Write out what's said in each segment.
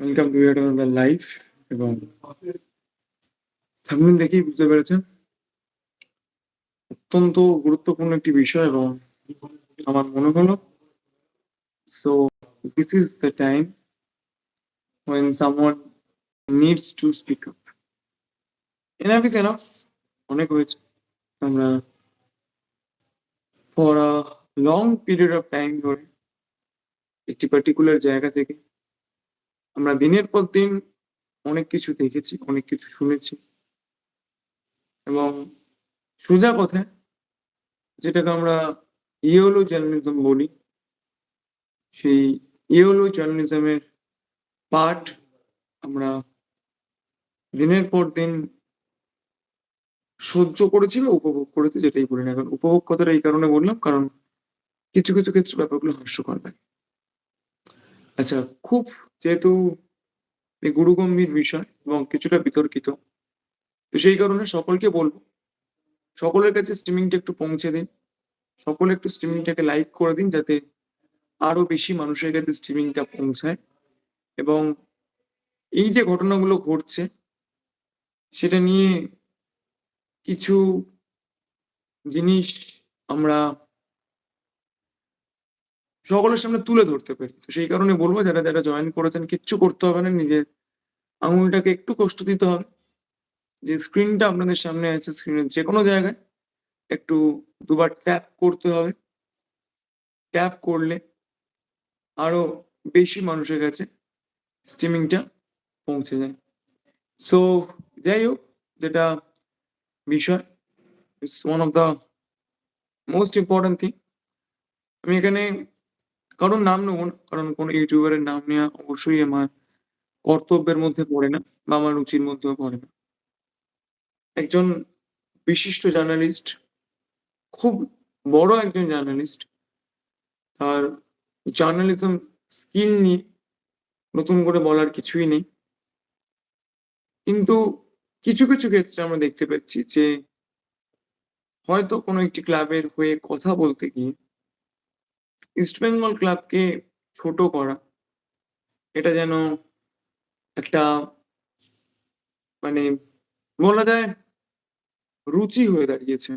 Welcome to it another life এবং thumbnail দেখেই বুঝতে পেরেছেন? অত্যন্ত গুরুত্বপূর্ণ একটি বিষয় এবং আমার মনে হলো so this is the time when someone needs to speak up. Enough is enough. অনেক হয়েছে। আমরা for a long period of time ধরে একটি পার্টিকুলার জায়গা থেকে আমরা দিনের পর দিন অনেক কিছু দেখেছি, অনেক কিছু শুনেছি। এবং সোজা কথা যেটাকে আমরা ইয়েলো জার্নালিজম বলি, সেই ইয়েলো জার্নালিজমের পার্ট আমরা দিনের পর দিন সহ্য করেছি বা উপভোগ করেছি, যেটাই বলি না কারণ উপভোগ কথাটা এই কারণে বললাম, কারণ কিছু কিছু ক্ষেত্রে ব্যাপারগুলো হাস্যকর লাগে। আচ্ছা খুব যেহেতু এই গুরুগম্ভীর বিষয় এবং কিছুটা বিতর্কিত, তো সেই কারণে সকলকে বলব, সকলের কাছে স্ট্রিমিংটা একটু পৌঁছে দিন, সকলে একটু স্ট্রিমিংটাকে লাইক করে দিন যাতে আরও বেশি মানুষের কাছে স্ট্রিমিংটা পৌঁছায়। এবং এই যে ঘটনাগুলো ঘটছে, সেটা নিয়ে কিছু জিনিস আমরা সকলের সামনে তুলে ধরতে পারি। তো সেই কারণে বলব, যারা যারা জয়েন করেছেন, কিচ্ছু করতে হবে না, নিজের আঙুলটাকে একটু কষ্ট দিতে হবে। যে স্ক্রিনটা আপনাদের সামনে আছে স্ক্রিনের যে কোনো জায়গায় একটু দুবার ট্যাপ করতে হবে। ট্যাপ করলে আরও বেশি মানুষের কাছে স্ট্রিমিংটা পৌঁছে যায়। সো যাই হোক, যেটা বিষয় it's one of the most important thing আমি এখানে কারোর নাম নেব না, কারণ কোনো ইউটিউবারের নাম নেওয়া অবশ্যই আমার কর্তব্যের মধ্যে পড়ে না বা আমার রুচির মধ্যেও পড়ে না। একজন বিশিষ্ট জার্নালিস্ট, খুব বড় একজন জার্নালিস্ট, তার জার্নালিজম স্কিল নিয়ে নতুন করে বলার কিছুই নেই। কিন্তু কিছু কিছু ক্ষেত্রে আমরা দেখতে পাচ্ছি যে হয়তো কোনো একটি ক্লাবের হয়ে কথা বলতে গিয়ে ইস্টবেঙ্গল ক্লাবকে ছোট করা। এটা যেন একটা মানে বলা যায় রুচি হয়ে দাঁড়িয়েছে।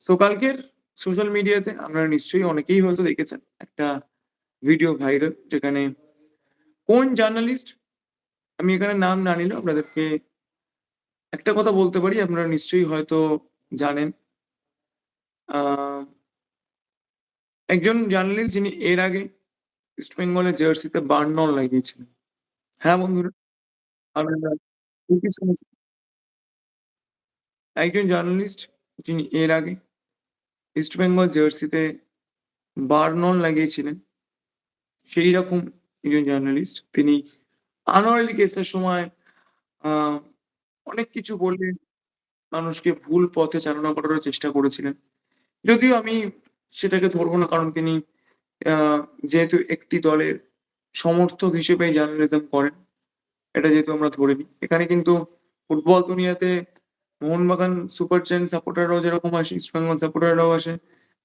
সো কালকের সোশ্যাল মিডিয়াতে আপনারা নিশ্চয়ই অনেকেই হয়তো দেখেছেন একটা ভিডিও ভাইরাল যেখানে কোন জার্নালিস্ট আমি এখানে নাম না নিলেও আপনাদেরকে একটা কথা বলতে পারি আপনারা নিশ্চয়ই হয়তো জানেন। আহ, একজন জার্নালিস্ট যিনি এর আগে ইস্ট বেঙ্গলের জার্সিতে বার্নল লাগিয়েছিলেন হ্যাঁ বন্ধুরা একজন জার্নালিস্ট যিনি এর আগে ইস্ট বেঙ্গল জার্সিতে বার্নল লাগিয়েছিলেন সেই রকম একজন জার্নালিস্ট। তিনি আনোয়ারি কেসটার সময় অনেক কিছু বলে মানুষকে ভুল পথে চালনা করার চেষ্টা করেছিলেন। যদিও আমি সেটাকে ধরবো না, কারণ তিনি যেহেতু একটি দলের সমর্থক হিসেবে জার্নালিজম করেন, এটা যেহেতু আমরা ধরে নিই। এখানে কিন্তু ফুটবল দুনিয়াতে মোহনবাগান সুপার চেন সাপোর্টাররাও যেরকম আসে ইস্টবেঙ্গল সাপোর্টাররাও আসে,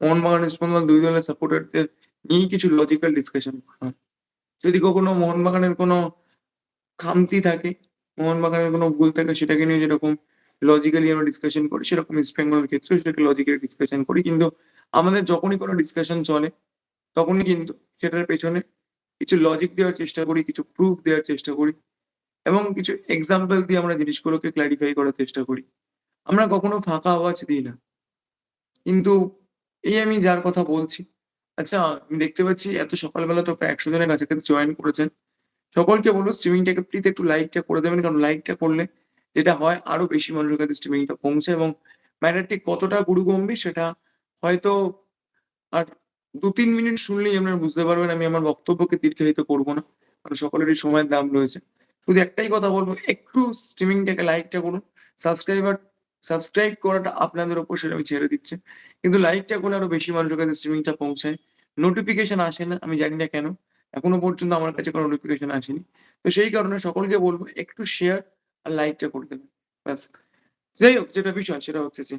মোহনবাগান ইস্টবেঙ্গল দুই দলের সাপোর্টারদের নিয়েই কিছু লজিক্যাল ডিসকাশন হয়। যদি কখনো মোহনবাগানের কোনো খামতি থাকে, মোহনবাগানের কোনো ভুল থাকে, সেটাকে নিয়ে যেরকম লজিক্যালি আমরা ডিসকাশন করি, সেরকম ইস্ট বেঙ্গলের ক্ষেত্রে সেটাকে লজিক্যালি ডিসকাশন করি। কিন্তু আমাদের যখনই কোনো ডিসকাশন চলে, তখনই কিন্তু সেটার পেছনে কিছু লজিক দেওয়ার চেষ্টা করি, কিছু প্রুফ দেওয়ার চেষ্টা করি এবং কিছু এক্সাম্পল দিয়ে আমরা জিনিসগুলোকে ক্ল্যারিফাই করার চেষ্টা করি। আমরা কখনো ফাঁকা আওয়াজ দিই না। কিন্তু এই আমি যার কথা বলছি আচ্ছা আমি দেখতে পাচ্ছি এত সকালবেলা তো প্রায় একশো জনের কাছাকাছি জয়েন করেছেন। সকলকে বলব স্ট্রিমিংটাকে প্লিজ একটু লাইকটা করে দেবেন, কারণ লাইকটা করলে যেটা হয় আরও বেশি মানুষের কাছে স্ট্রিমিংটা পৌঁছে এবং ম্যাটারটি কতটা গুরুগম্ভীর সেটা হয়তো আর দু তিন মিনিট শুনলেই আপনারা বুঝতে পারবেন, আমি আমার বক্তব্যকে দীর্ঘায়িত করব না। কারণ সকলেরই সময়ের দাম রয়েছে। শুধু একটাই কথা বলব, একটু স্ট্রিমিংটাকে লাইকটা করুন। সাবস্ক্রাইবার সাবস্ক্রাইব করাটা আপনাদের উপর সেটা আমি ছেড়ে দিচ্ছি। কিন্তু লাইকটা করলে আরও বেশি মানুষের কাছে স্ট্রিমিংটা পৌঁছায়। নোটিফিকেশন আসে না, আমি জানি না কেন। এখনও পর্যন্ত আমার কাছে কোনো নোটিফিকেশন আসেনি। তো সেই কারণে সকলকে বলব, একটু শেয়ার আর লাইকটা করে দেবেন ব্যাস। যাই হোক, যেটা বিষয় সেটা হচ্ছে যে,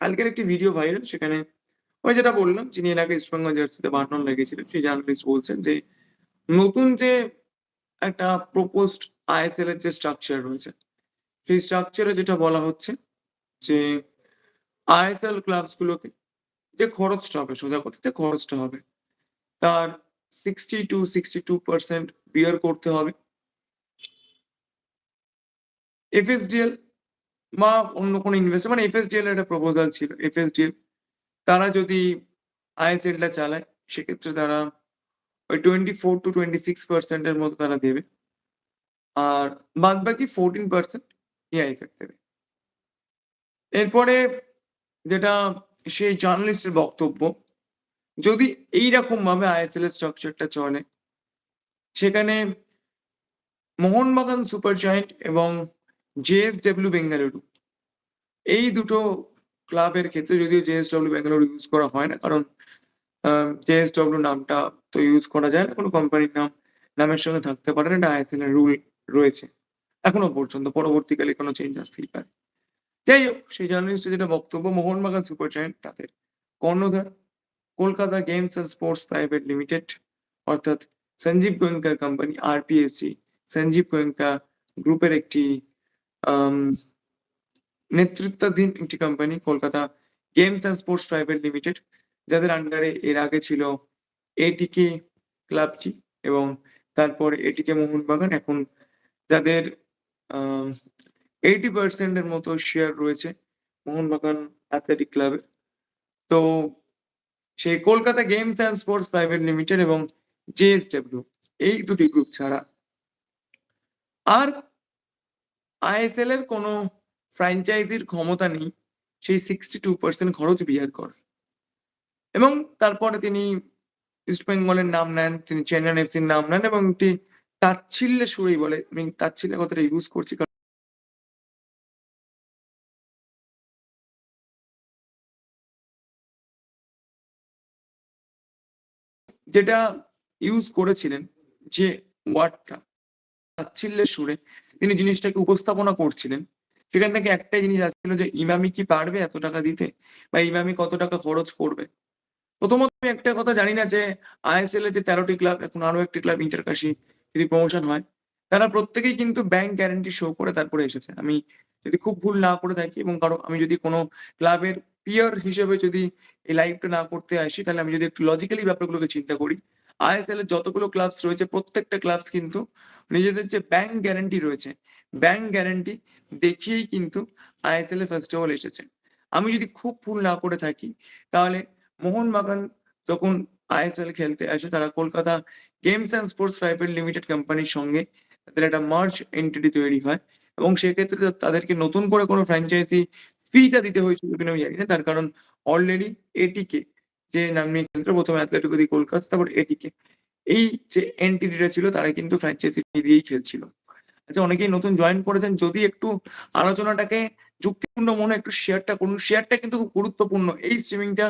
কালকের একটি ভিডিও ভাইরাল সেখানে ওই যেটা বললাম, যিনি এর আগে ইস্টবেঙ্গল জার্সিতে বার্নল লেগেছিলেন সেই জার্নালিস্ট বলছেন যে, নতুন যে একটা প্রপোজড আইএসএল এর যে স্ট্রাকচার রয়েছে, সেই স্ট্রাকচারে যেটা বলা হচ্ছে যে আইএসএল ক্লাবস গুলোকে যে খরচটা হবে, সোজা কথা যে খরচটা হবে, তার sixty two sixty two percent bear করতে হবে। এফএসডিএল বা অন্য কোনো ইনভেস্টার মানে এফএসডিএল একটা প্রপোজাল ছিল এফএসডিএল তারা যদি আইএসএলটা চালায়, সেক্ষেত্রে তারা ওই twenty four to twenty six পার্সেন্টের মতো তারা দেবে। আর বাদ বাকি ফোরটিন পার্সেন্ট ইআইএফএফ দেবে। এরপরে যেটা সেই জার্নালিস্টের বক্তব্য, যদি এইরকম ভাবে আইএসএল স্ট্রাকচারটা চলে, সেখানে মোহনবাগান সুপার জায়েন্ট এবং জেএসডব্লিউ বেঙ্গালুরু এই দুটো ক্লাবের ক্ষেত্রে যদিও জেএসডব্লিউ বেঙ্গালুরু ইউজ করা হয় না, কারণ জেএসডব্লিউ নামটা তো ইউজ করা যায় না, কোনো কোম্পানির নাম, নামের সঙ্গে থাকতে পারে না, এটা আইএসএল এর রুল রয়েছে। এখনও পর্যন্ত, পরবর্তীকালে কোনো চেঞ্জ আসতেই পারে। যাই হোক, সেই জার্নালিস্টের যেটা বক্তব্য, মোহনবাগান সুপার জায়েন্ট, তাদের কর্ণধার, Kolkata games and sports private limited অর্থাৎ সঞ্জীব গোয়েঙ্কার কোম্পানি আরপিএসসি সঞ্জীব গোয়েঙ্কা গ্রুপের একটি নেতৃত্বাধীন একটি company Kolkata games and sports private limited যাদের আন্ডারে এর আগে ছিল এটিকে ক্লাবটি এবং তারপর এটিকে মোহনবাগান। এখন যাদের এইটি পার্সেন্টের মতো শেয়ার রয়েছে মোহনবাগান অ্যাথলেটিক ক্লাবের তো সেই Kolkata games and sports private limited এবং জেএসডব্লিউ এই দুটি গ্রুপ ছাড়া। আর আইএসএল এর কোনো ফ্র্যাঞ্চাইজির ক্ষমতা নেই, সেই সিক্সটি টু পার্সেন্ট খরচ বিয়ার করার এবং তারপরে তিনি ইস্ট বেঙ্গলের নাম নেন, তিনি চেন্নাই এফসির নাম নেন এবং একটি তাচ্ছিল্যে সুরেই বলে আমি তাচ্ছিল্য কথাটা ইউজ করছি কারণ যেটা ইউজ করেছিলেন যে ওয়ার্ডটা। তাচ্ছিল্যের সুরে তিনি জিনিসটাকে উপস্থাপনা করছিলেন। সেখান থেকে একটাই জিনিস আসছিল যে, ইমামি কি পারবে এত টাকা দিতে? বা ইমামি কত টাকা খরচ করবে? প্রথমত আমি একটা কথা জানি না যে, আইএসএল এর যে তেরোটি ক্লাব, এখন আরও একটি ক্লাব, ইন্টারকাশি, যদি প্রমোশন হয়, তারা প্রত্যেকেই কিন্তু ব্যাংক গ্যারান্টি শো করে তারপরে এসেছে। আমি যদি খুব ভুল না করে থাকি এবং কারও, আমি যদি কোনো ক্লাবের পিয়ার হিসেবে যদি এই লাইভটা না করতে আসি, তাহলে আমি যদি একটু লজিক্যালি ব্যাপারগুলোকে চিন্তা করি আইএসএল এর যতগুলো ক্লাবস রয়েছে, প্রত্যেকটা ক্লাবস কিন্তু নিজেদের যে ব্যাংক গ্যারান্টি রয়েছে ব্যাংক গ্যারান্টি দেখিয়েই কিন্তু আইএসএল এ ফার্স্ট অফ অল এসেছে। আমি যদি খুব ভুল না করে থাকি, তাহলে মোহনবাগান যখন আইএসএল খেলতে আসে, তারা Kolkata games and sports private limited কোম্পানির সঙ্গে তাদের একটা মার্চ এন্টিটি তৈরি হয় এবং সেক্ষেত্রে তাদেরকে নতুন করে কোনো ফ্র্যাঞ্চাইজি ফিটা দিতে হয়েছিল কিনা আমি জানি না, তার কারণ অলরেডি এটিকে যে নামিয়ে খেলতো প্রথমে অ্যাথলেটিকো দি কলকাতা তারপর এটিকে এই যে এনটিডিটা ছিল, তারা কিন্তু ফ্র্যাঞ্চাইজি দিয়েই খেলছিল। আচ্ছা অনেকেই নতুন জয়েন করেছেন, যদি একটু আলোচনাটাকে যুক্তিপূর্ণ মনে একটু শেয়ারটা করুন। শেয়ারটা কিন্তু খুব গুরুত্বপূর্ণ। এই স্ট্রিমিংটা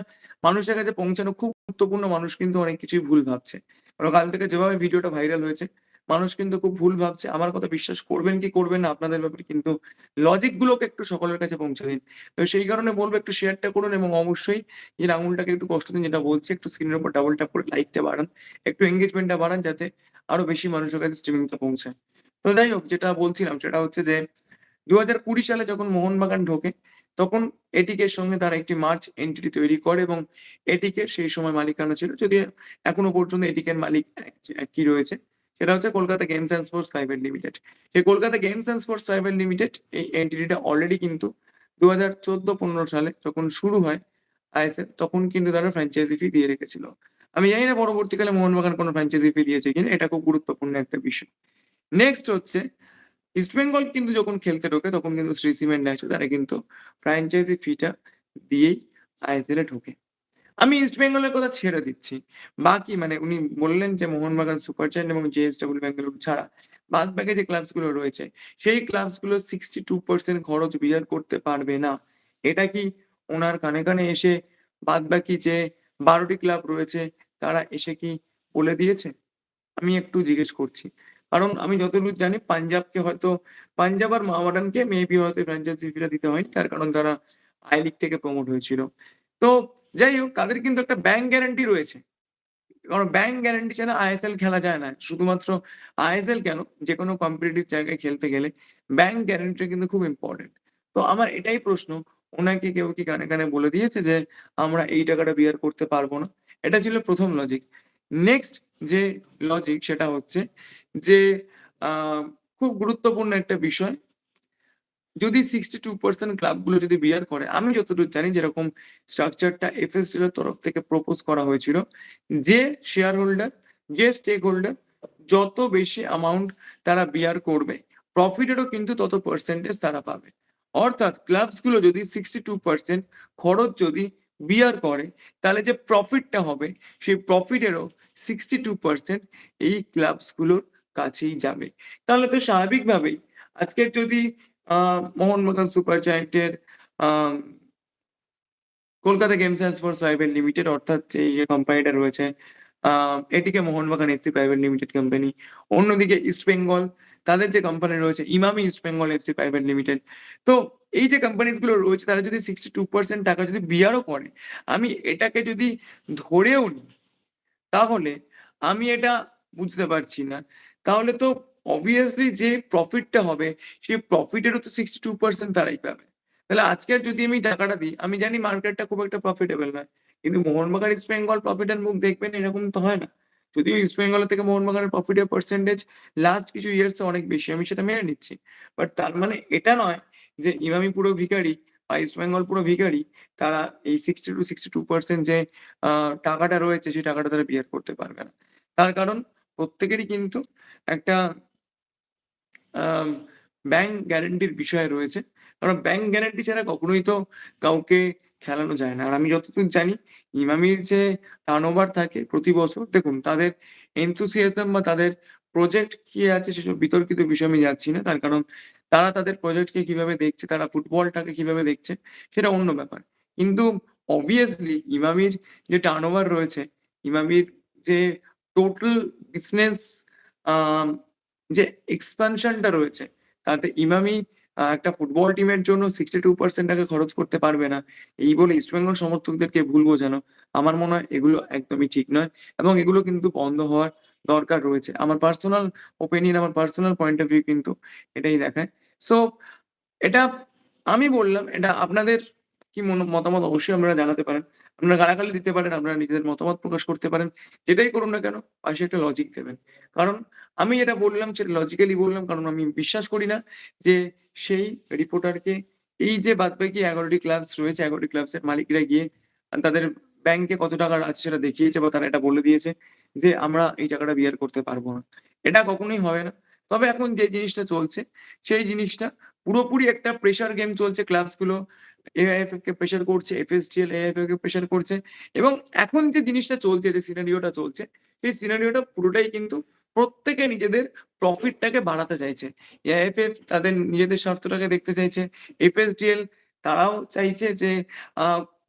মানুষের কাছে পৌঁছানো খুব গুরুত্বপূর্ণ, মানুষ কিন্তু অনেক কিছুই ভুল ভাবছে। কাল থেকে যেভাবে ভিডিওটা ভাইরাল হয়েছে মানুষ কিন্তু খুব ভুল ভাবছে। আমার কথা বিশ্বাস করবেন কি করবেন না, আপনাদের ব্যাপারে কিন্তু লজিক গুলোকে একটু সকলের কাছে পৌঁছে দিন। তো সেই কারণে বলব একটু শেয়ারটা করুন এবং অবশ্যই যে আঙুলটাকে একটু কষ্ট দিন যেটা বলছি, একটু স্ক্রিনের উপর ডাবল ট্যাপ করে লাইকটা বাড়ান, একটু এঙ্গেজমেন্টটা বাড়ান যাতে আরও বেশি মানুষের কাছে স্ট্রিমিংটা পৌঁছায়। তো যাই হোক, যেটা বলছিলাম সেটা হচ্ছে যে দু হাজার কুড়ি সালে যখন মোহনবাগান ঢোকে, তখন এটিকের সঙ্গে তারা একটি মার্চ এন্টিটি তৈরি করে এবং এটিকে সেই সময় মালিকানা ছিল। যদি এখনও পর্যন্ত এটিকের মালিক কি রয়েছে। সেটা হচ্ছে Kolkata games and sports private limited সেই Kolkata games and sports private limited এই এন্টিটিটা অলরেডি কিন্তু দু হাজার চোদ্দ পনেরো সালে যখন শুরু হয় আইএসএল, তখন কিন্তু তারা ফ্র্যাঞ্চাইজি ফি দিয়ে রেখেছিল। আমি জানি না পরবর্তীকালে মোহনবাগান কোনো ফ্র্যাঞ্চাইজি ফি দিয়েছে কিনা, এটা খুব গুরুত্বপূর্ণ একটা বিষয়। নেক্সট হচ্ছে ইস্টবেঙ্গল কিন্তু যখন খেলতে ঢোকে, তখন কিন্তু শ্রী সিমেন্ট আছে তারা কিন্তু ফ্র্যাঞ্চাইজি ফিটা দিয়েই আইএসএল এ ঢোকে। আমি ইস্টবেঙ্গলের কথা ছেড়ে দিচ্ছি। বাকি মানে উনি বললেন যে মোহনবাগান সুপার জায়ান্ট এবং জেএসডব্লিউ বেঙ্গালুরু ছাড়া বাদ বাকি যে ক্লাবসগুলো রয়েছে, সেই ক্লাবসগুলো সিক্সটি টু পার্সেন্ট খরচ বিয়ার করতে পারবে না। এটা কি ওনার কানে কানে এসে বাদ বাকি যে বারোটি ক্লাব রয়েছে, তারা এসে কি বলে দিয়েছে? আমি একটু জিজ্ঞেস করছি। কারণ আমি যতদূর জানি পাঞ্জাবকে হয়তো, পাঞ্জাব আর মাওয়াডানকে মেবি হয়তো ফ্র্যাঞ্চাইজি ফিটা দিতে হয়নি, তার কারণ তারা আই লিগ থেকে প্রমোট হয়েছিল। তো যাই হোক, তাদের কিন্তু একটা ব্যাংক গ্যারান্টি রয়েছে। কারণ ব্যাংক গ্যারান্টি ছাড়া আইএসএল খেলা যায় না। শুধুমাত্র আইএসএল কেন যে কোনো? কম্পিটিটিভ জায়গায় খেলতে গেলে ব্যাংক গ্যারান্টি কিন্তু খুব ইম্পর্টেন্ট তো আমার এটাই প্রশ্ন। ওনাকে কেউ কি কানে কানে বলে দিয়েছে যে, আমরা এই টাকাটা বিয়ার করতে পারব না? এটা ছিল প্রথম লজিক নেক্সট যে লজিক সেটা হচ্ছে যে খুব গুরুত্বপূর্ণ একটা বিষয় যদি সিক্সটি টু পার্সেন্ট ক্লাবগুলো যদি বিয়ার করে, আমি যতদূর জানি যেরকম স্ট্রাকচারটা এফএসডিএল এর তরফ থেকে প্রপোজ করা হয়েছিল, যে শেয়ার হোল্ডার যে স্টেক হোল্ডার যত বেশি অ্যামাউন্ট তারা বিয়ার করবে প্রফিটেরও কিন্তু তত পার্সেন্টেজ তারা পাবে। অর্থাৎ ক্লাবসগুলো যদি সিক্সটি টু পার্সেন্ট খরচ যদি বিয়ার করে, তাহলে যে প্রফিটটা হবে, সেই প্রফিটেরও সিক্সটি টু পার্সেন্ট এই ক্লাবসগুলোর কাছেই যাবে। তাহলে তো স্বাভাবিকভাবেই আজকের যদি Mohun Bagan super জায়েন্টের Kolkata games and sports private limited অর্থাৎ যে কোম্পানিটা রয়েছে ATK Mohun Bagan FC private limited company অন্যদিকে ইস্ট বেঙ্গল তাদের যে কোম্পানি রয়েছে, Emami east Bengal FC private limited তো এই যে কোম্পানিজগুলো রয়েছে, তারা যদি সিক্সটি টু পার্সেন্ট টাকা যদি বিয়ারও করে, আমি এটাকে যদি ধরেও নিই, তাহলে আমি এটা বুঝতে পারছি না। তাহলে তো অবভিয়াসলি যে প্রফিটটা হবে সেই প্রফিটেরও তো সিক্সটি টু পার্সেন্ট তারাই পাবে। তাহলে আজকের যদি আমি টাকাটা দিই, আমি জানি মার্কেটটা খুব একটা প্রফিটেবল নয়। কিন্তু মোহনবাগান ইস্ট বেঙ্গল প্রফিটের মুখ দেখবেন, এরকম তো হয় না। যদিও ইস্ট বেঙ্গল থেকে মোহনবাগানের প্রফিটের পার্সেন্টেজ লাস্ট কিছু ইয়ার্সে অনেক বেশি, আমি সেটা মেনে নিচ্ছি। বাট তার মানে এটা নয় যে ইমামি পুরো ভিখারি বা ইস্ট বেঙ্গল পুরো ভিখারি, তারা এই sixty two sixty two percent যে টাকাটা রয়েছে, সেই টাকাটা তারা বিয়ার করতে পারবে না। তার কারণ প্রত্যেকেরই কিন্তু একটা ব্যাংক গ্যারেন্টির বিষয় রয়েছে। কারণ ব্যাংক গ্যারান্টি ছাড়া কখনোই তো কাউকে খেলানো যায় না। আর আমি যতদূর জানি, ইমামির যে টার্নওভার থাকে প্রতি বছর, দেখুন, তাদের এনথুসিয়াজম বা তাদের প্রজেক্ট কি আছে সেসব বিতর্কিত বিষয় আমি যাচ্ছি না। তার কারণ তারা তাদের প্রজেক্টকে কীভাবে দেখছে, তারা ফুটবলটাকে কীভাবে দেখছে, সেটা অন্য ব্যাপার। কিন্তু অবভিয়াসলি ইমামির যে টার্নওভার রয়েছে, ইমামির যে টোটাল বিজনেস যে এক্সপানশনটা রয়েছে, তাতে ইমামি একটা ফুটবল টিমের জন্য সিক্সটি টু পার্সেন্ট টাকা খরচ করতে পারবে না। এই বলে ইস্টবেঙ্গল সমর্থকদেরকে ভুল বোঝানো। আমার মনে হয় এগুলো একদমই ঠিক নয় এবং এগুলো কিন্তু বন্ধ হওয়ার দরকার রয়েছে। আমার পার্সোনাল ওপিনিয়ন আমার পার্সোনাল পয়েন্ট অফ ভিউ কিন্তু এটাই দেখায়। সো এটা আমি বললাম, এটা আপনাদের কি মতামত অবশ্যই আপনারা জানাতে পারেন। আপনারা গালাগালি দিতে পারেন, আপনারা নিজেদের মতামত প্রকাশ করতে পারেন। যেটাই করুন না কেন, পাশে একটা লজিক দেবেন। কারণ আমি যেটা বললাম, সেটা লজিক্যালি বললাম, কারণ আমি বিশ্বাস করি না যে সেই রিপোর্টারকে এই যে বাদবাকি এগারোটি ক্লাবস রয়েছে, এগারোটি ক্লাবসের মালিকরা গিয়ে তাদের ব্যাংকে কত টাকা আছে সেটা দেখিয়েছে বা তারা এটা বলে দিয়েছে যে আমরা এই টাকাটা বিয়ার করতে পারব না। এটা কখনোই হবে না। তবে এখন যে জিনিসটা চলছে, সেই জিনিসটা পুরোপুরি একটা প্রেসার গেম চলছে ক্লাবসগুলো এআইএফএফ কে প্রেসার করছে এফএসটিএল এআইএফএফ কে প্রেসার করছে এবং এখন যে জিনিসটা চলছে, যে সিনারিওটা চলছে, সেই সিনারিওটা পুরোটাই কিন্তু প্রত্যেকে নিজেদের প্রফিটটাকে বাড়াতে চাইছে। এআইএফএফ তাদের নিজেদের স্বার্থটাকে দেখতে চাইছে। এফএসডিএল তারাও চাইছে যে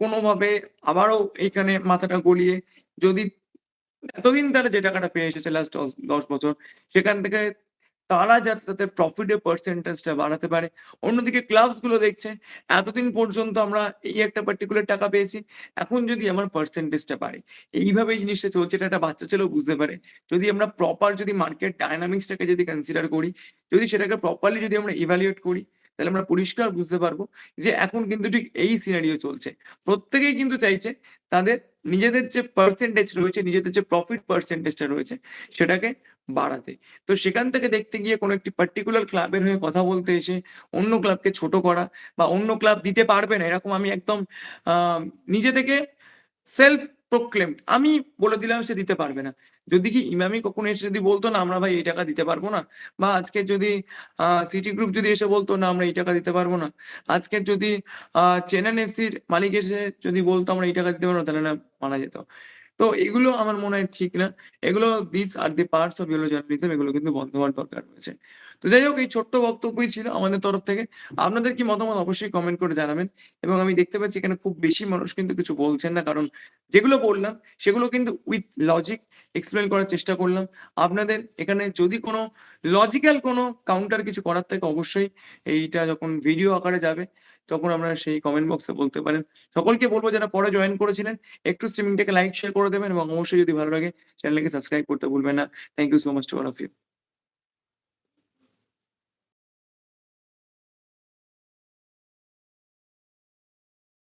কোনোভাবে আবারও এইখানে মাথাটা গলিয়ে যদি এতদিন তারা যে টাকাটা পেয়ে এসেছে লাস্ট দশ বছর, সেখান থেকে তারা যাতে তাদের প্রফিটের পার্সেন্টেজটা বাড়াতে পারে। অন্যদিকে ক্লাবসগুলো দেখছে এতদিন পর্যন্ত আমরা এই একটা পার্টিকুলার টাকা পেয়েছি, এখন যদি আমার পার্সেন্টেজটা বাড়ে, এইভাবে এই জিনিসটা চলছে, এটা একটা বাচ্চা ছেলেও বুঝতে পারে। যদি আমরা প্রপার যদি মার্কেট ডায়নামিক্সটাকে যদি কনসিডার করি, যদি সেটাকে প্রপারলি যদি আমরা ইভ্যালুয়েট করি, তাহলে আমরা পরিষ্কার বুঝতে পারব যে এখন কিন্তু ঠিক এই সিনারিও চলছে। প্রত্যেকেই কিন্তু চাইছে তাদের নিজেদের যে পার্সেন্টেজ রয়েছে, নিজেদের যে প্রফিট পার্সেন্টেজটা রয়েছে, সেটাকে বাড়াতে। তো সেখান থেকে দেখতে গিয়ে কোনো একটি পার্টিকুলার ক্লাবের হয়ে কথা বলতে এসে অন্য ক্লাবকে ছোট করা বা অন্য ক্লাব দিতে পারবে না, এরকম আমি একদম নিজে থেকে সেলফ প্রোক্লেমড আমি বলে দিলাম সে দিতে পারবে না। যদি কি ইমামি কখনো এসে যদি বলতো, না, আমরা ভাই এই টাকা দিতে পারব না, বা আজকে যদি সিটি গ্রুপ যদি এসে বলতো, না, আমরা এই টাকা দিতে পারব না, আজকে যদি চেন্নাই এফসির মালিক এসে যদি বলতো, আমরা এই টাকা দিতে পারব না, তাহলে না মানা যেত। তো এগুলো আমার মনে হয় ঠিক না। এগুলো this are the parts of yellow journalism এগুলো কিন্তু বন্ধ হওয়ার দরকার রয়েছে। তো যাই হোক, এই ছোট্ট বক্তব্যই ছিল আমাদের তরফ থেকে। আপনাদের কি মতামত অবশ্যই কমেন্ট করে জানাবেন এবং আমি দেখতে পাচ্ছি এখানে খুব বেশি মানুষ কিন্তু কিছু বলছেন না, কারণ যেগুলো বললাম সেগুলো কিন্তু উইথ লজিক এক্সপ্লেন করার চেষ্টা করলাম। আপনাদের এখানে যদি কোনো লজিক্যাল কোনো কাউন্টার কিছু করার থাকে, অবশ্যই এইটা যখন ভিডিও আকারে যাবে তখন আপনারা সেই কমেন্ট বক্সে বলতে পারেন। সকলকে বলব যারা পরে জয়েন করেছিলেন, একটু স্ট্রিমিংটাকে লাইক শেয়ার করে দেবেন এবং অবশ্যই যদি ভালো লাগে চ্যানেলকে সাবস্ক্রাইব করতে ভুলবেন না। Thank you so much to all of you